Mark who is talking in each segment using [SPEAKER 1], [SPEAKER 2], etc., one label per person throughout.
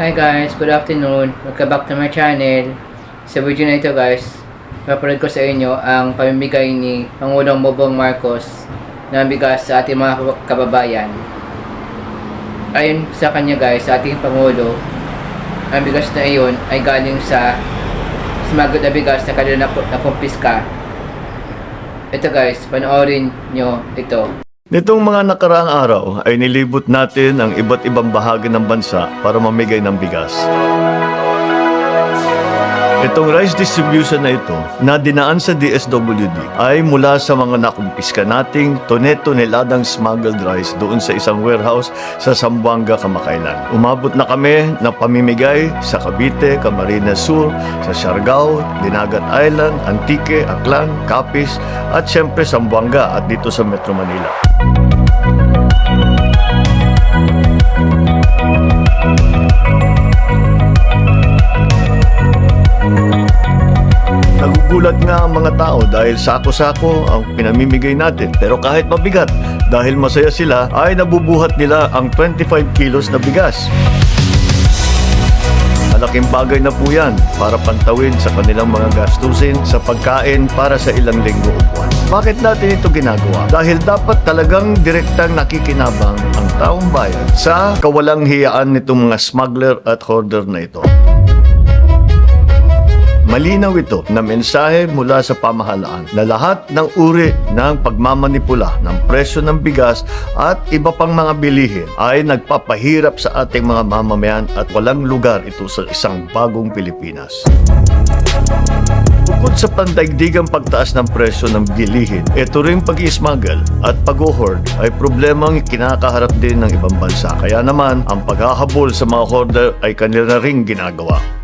[SPEAKER 1] Hi guys, good afternoon. Welcome back to my channel. Sa video na ito guys, paparad ko sa inyo ang pamimigay ni Pangulong Bobong Marcos ng bigas sa ating mga kababayan. Ayon sa kanya guys, sa ating Pangulo, ang bigas na iyon ay galing sa smuggled na bigas na kanila na, nakumpiska. Ito guys, panoorin nyo ito.
[SPEAKER 2] Nitong mga nakaraang araw ay nilibot natin ang iba't ibang bahagi ng bansa para mamigay ng bigas. Itong rice distribution na ito na dinaan sa DSWD ay mula sa mga nakumpiska nating tone-toneladang smuggled rice doon sa isang warehouse sa Zamboanga, Kamakailan. Umabot na kami na pamimigay sa Cavite, Camarines Sur, sa Siargao, Dinagat Island, Antique, Aklan, Capiz at syempre Zamboanga at dito sa Metro Manila. Nagugulat nga ang mga tao dahil sako-sako ang pinamimigay natin. Pero kahit mabigat, dahil masaya sila, ay nabubuhat nila ang 25 kilos na bigas. Malaking bagay na po yan para pantawin sa kanilang mga gastusin sa pagkain para sa ilang linggo o. Bakit natin ito ginagawa? Dahil dapat talagang direktang nakikinabang ang taong bayan sa kawalang hiyaan nitong mga smuggler at hoarder na ito. Malinaw ito na mensahe mula sa pamahalaan na lahat ng uri ng pagmamanipula ng presyo ng bigas at iba pang mga bilihin ay nagpapahirap sa ating mga mamamayan at walang lugar ito sa isang bagong Pilipinas. Bukod sa pandaigdigang pagtaas ng presyo ng bilihin, ito rin pag-ismuggle at pag-hoard ay problemang kinakaharap din ng ibang bansa. Kaya naman, ang paghahabol sa mga hoarder ay kanila na rin ginagawa.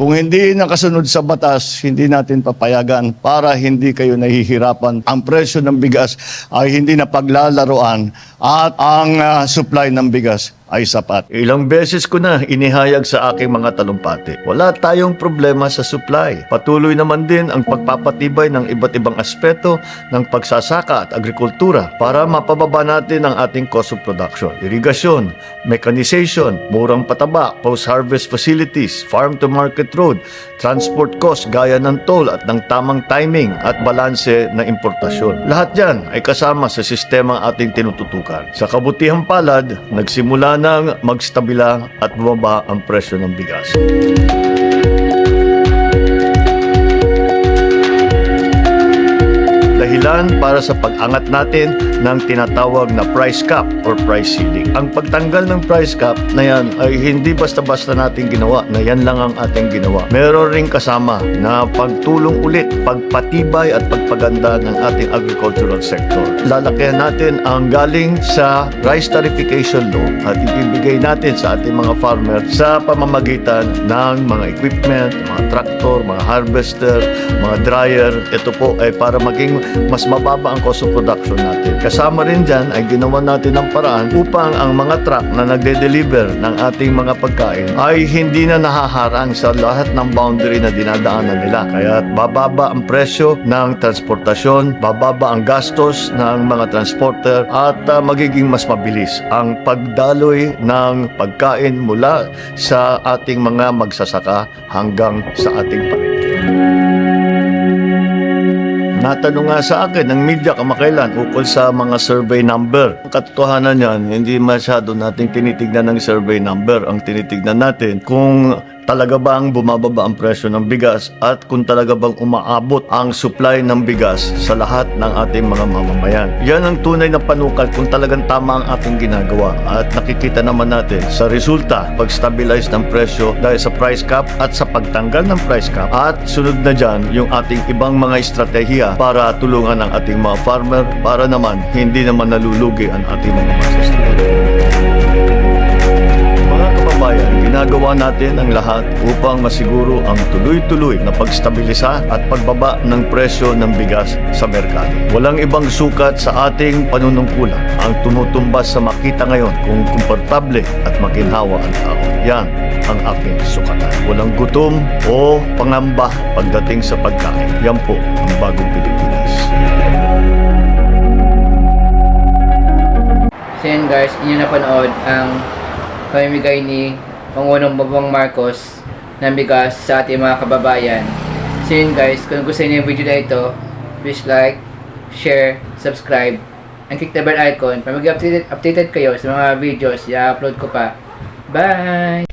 [SPEAKER 2] Kung hindi nakasunod sa batas, hindi natin papayagan para hindi kayo nahihirapan. Ang presyo ng bigas ay hindi na paglalaroan at ang ah, supply ng bigas ay sapat. Ilang beses ko na inihayag sa aking mga talumpati. Wala tayong problema sa supply. Patuloy naman din ang pagpapatibay ng iba't ibang aspeto ng pagsasaka at agrikultura para mapababa natin ang ating cost of production. Irigasyon, mechanization, murang pataba, post-harvest facilities, farm-to-market road, transport cost gaya ng toll at ng tamang timing at balanse na importasyon. Lahat yan ay kasama sa sistema ating tinututukan. Sa kabutihang palad, nagsimula nang magstabila at bumaba ang presyo ng bigas. Dahilan para sa pag-angat natin ng tinatawag na price cap or price ceiling. Ang pagtanggal ng price cap na yan ay hindi basta-basta natin ginawa na yan lang ang ating ginawa. Meron ring kasama na pagtulong ulit, pagpatibay at pagpaganda ng ating agricultural sector. Lalakihan natin ang galing sa rice tarification law at ibibigay natin sa ating mga farmer sa pamamagitan ng mga equipment, mga tractor, mga harvester, mga dryer. Ito po ay para maging mas mababa ang cost of production natin. Kasama rin dyan ay ginawa natin ng paraan upang ang mga truck na nagde-deliver ng ating mga pagkain ay hindi na nahaharang sa lahat ng boundary na dinadaanan nila. Kaya bababa ang presyo ng transportasyon, bababa ang gastos ng mga transporter at ah, magiging mas mabilis ang pagdaloy ng pagkain mula sa ating mga magsasaka hanggang sa ating palengke. Natanong nga sa akin ng media kamakailan ukol sa mga survey number. Ang katotohanan yan, hindi masyado nating tinitignan ng survey number. Ang tinitignan natin kung talaga bang bumababa ang presyo ng bigas at kung talaga bang umaabot ang supply ng bigas sa lahat ng ating mga mamamayan. Yan ang tunay na panukal kung talagang tama ang ating ginagawa at nakikita naman natin sa resulta pag-stabilize ng presyo dahil sa price cap at sa pagtanggal ng price cap at sunod na dyan yung ating ibang mga estratehiya para tulungan ang ating mga farmer para naman hindi naman nalulugi ang ating mga magsasaka. Ginagawa natin ang lahat upang masiguro ang tuloy-tuloy na pagstabilisa at pagbaba ng presyo ng bigas sa merkado. Walang ibang sukat sa ating panunungkulan ang tumutumbas sa makita ngayon kung komportable at makinhawa ang tao. Yan ang aking sukatan. Walang gutom o pangamba pagdating sa pagkain. Yan po ang bagong Pilipinas.
[SPEAKER 1] So yun guys, inyo napanood ang pamimigay ni Pangulong Bongbong Marcos ng bigas sa ating mga kababayan. So yun guys, kung gusto niyo yung video na ito, please like, share, subscribe, and click the bell icon para mag-updated updated kayo sa mga videos na upload ko pa. Bye!